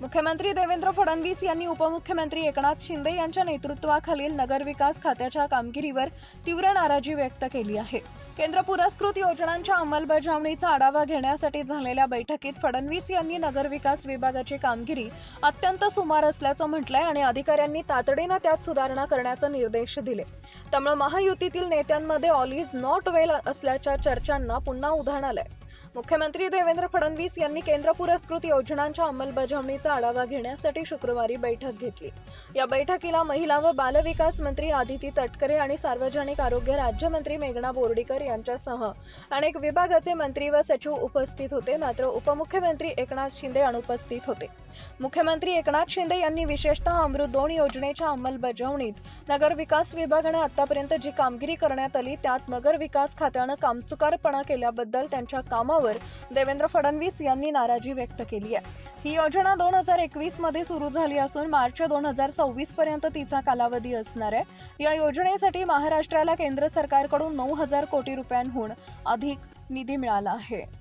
मुख्यमंत्री देवेंद्र फडणवीस यांनी उपमुख्यमंत्री एकनाथ शिंदे यांच्या नेतृत्वाखालील नगरविकास खात्याच्या कामगिरीवर तीव्र नाराजी व्यक्त केली आहे. केंद्र पुरस्कृत योजनांच्या अंमलबजावणीचा आढावा घेण्यासाठी झालेल्या बैठकीत फडणवीस यांनी नगरविकास विभागाची कामगिरी अत्यंत सुमार असल्याचं म्हटलंय आणि अधिकाऱ्यांनी तातडीनं त्यात सुधारणा करण्याचे निर्देश दिले. त्यामुळे महायुतीतील नेत्यांमध्ये ऑल इज नॉट वेल असल्याच्या चर्चांना पुन्हा उधाण आलंय. मुख्यमंत्री देवेंद्र फडणवीस यांनी केंद्र पुरस्कृत योजनांच्या अंमलबजावणीचा आढावा घेण्यासाठी शुक्रवारी बैठक घेतली. या बैठकीला महिला व बालविकास मंत्री आदिती तटकरे आणि सार्वजनिक आरोग्य राज्यमंत्री मेघना बोर्डीकर यांच्यासह अनेक विभागाचे मंत्री व सचिव उपस्थित होते. मात्र उपमुख्यमंत्री एकनाथ शिंदे अनुपस्थित होते. मुख्यमंत्री एकनाथ शिंदे यांनी विशेषतः अमृत दोन योजनेच्या अंमलबजावणीत नगर विकास विभागाने आतापर्यंत जी कामगिरी करण्यात आली त्यात नगर विकास खात्यानं कामचुकारपणा केल्याबद्दल त्यांच्या कामावर देवेंद्र फडणवीस यांनी नाराजी व्यक्त केली आहे. ही योजना दोन हजार एकवीसमध्ये सुरू झाली असून मार्च दोन हजार सव्वीस पर्यंत तिचा कालावधी असणार आहे. या योजनेसाठी महाराष्ट्राला केंद्र सरकारकडून नऊ हजार कोटी रुपयांहून अधिक निधी मिळाला आहे.